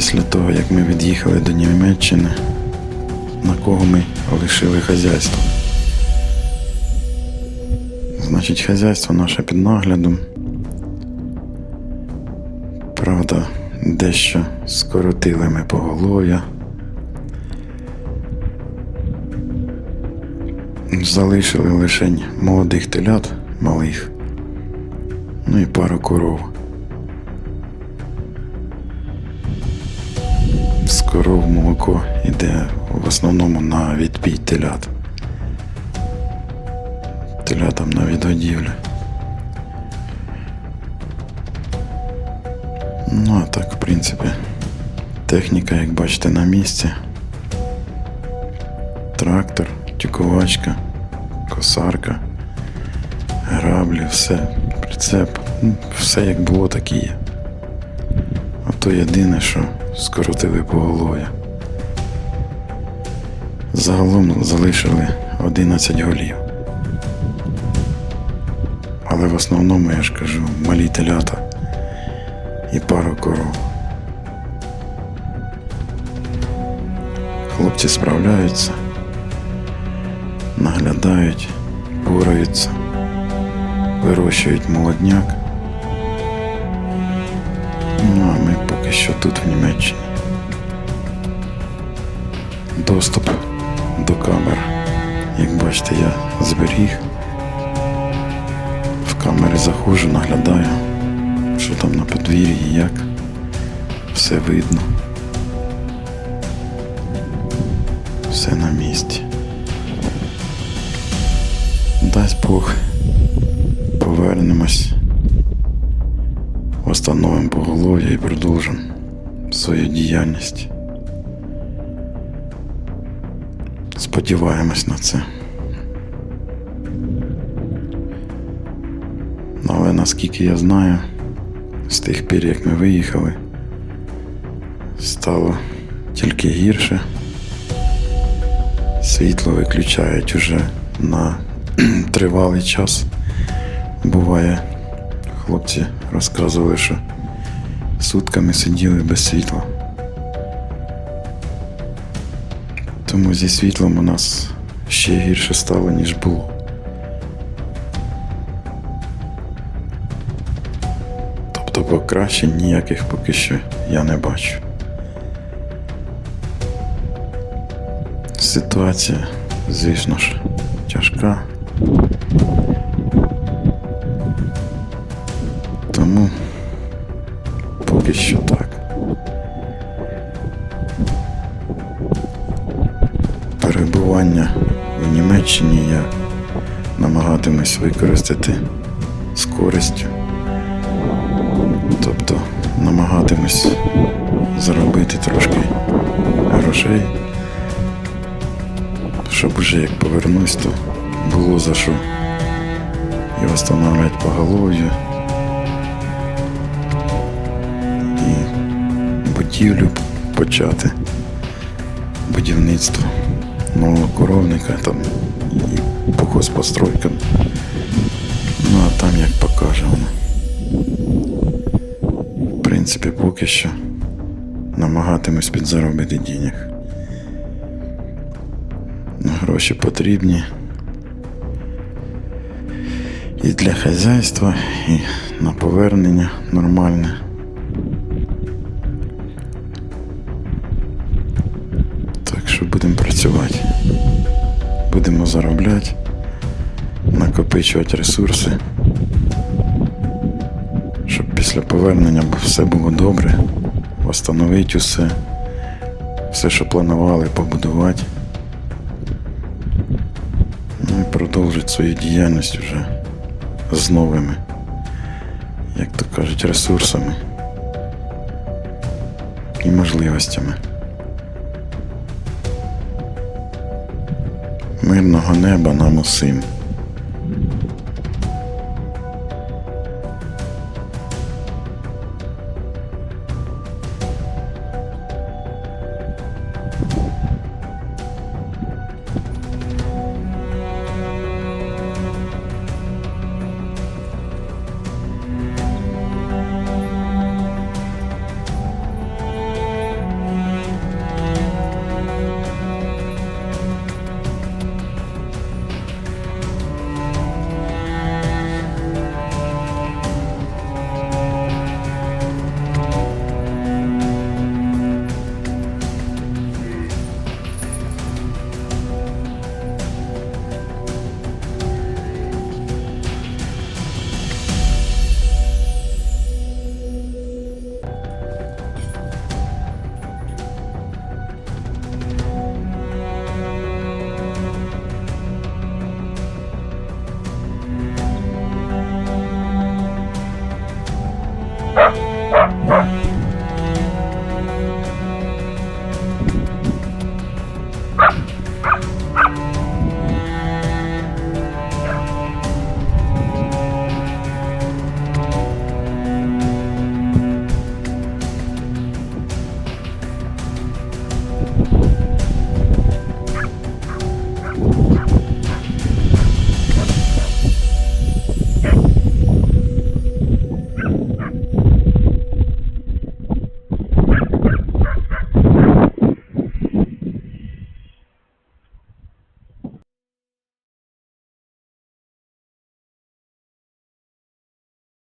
Після того, як ми від'їхали до Німеччини, на кого ми лишили хазяйство. Значить, хазяйство наше під наглядом. Правда, дещо скоротили ми поголов'я. Залишили лише молодих телят малих, ну і пару коров. З коров молоко йде в основному на відпій телят. Телятам на відгодівлю. Ну, а так, в принципі, техніка, як бачите, на місці. Трактор, тюкувачка, косарка, граблі, все, прицеп, ну, все як було, так і є. А то єдине, що скоротили поголов'я. Загалом залишили 11 голів. Але в основному, я ж кажу, малі телята і пару коров. Хлопці справляються, наглядають, пораються, вирощують молодняк. Що тут, в Німеччині. Доступ до камер, як бачите, я зберіг. В камери заходжу, наглядаю, що там на подвір'ї, як. Все видно. Все на місці. Дасть Бог, повернемось, встановимо поголов'я і продовжимо свою діяльність. Сподіваємось на це. Ну, Але наскільки я знаю, з тих пір, як ми виїхали, стало тільки гірше. Світло виключають уже на тривалий час. Буває, хлопці розказували, що сутками сиділи без світла. Тому зі світлом у нас ще гірше стало, ніж було. Тобто покращень ніяких поки що я не бачу. Ситуація, звісно ж, тяжка. Поки що так. Перебування в Німеччині я намагатимусь використати з користю. Тобто намагатимусь заробити трошки грошей, щоб уже як повернусь, то було за що і встановлювати поголов'я будівлю почати, будівництво нового коровника там і по хозпостройкам. Ну а там як покаже воно. В принципі, поки що намагатимусь підзаробити денег. Гроші потрібні і для хазяйства, і на повернення нормальне. Працювати. Будемо заробляти, накопичувати ресурси, щоб після повернення все було добре, встановити усе, все, що планували, побудувати. Ну і продовжити свою діяльність вже з новими, як то кажуть, ресурсами і можливостями. Мирного неба нам усім.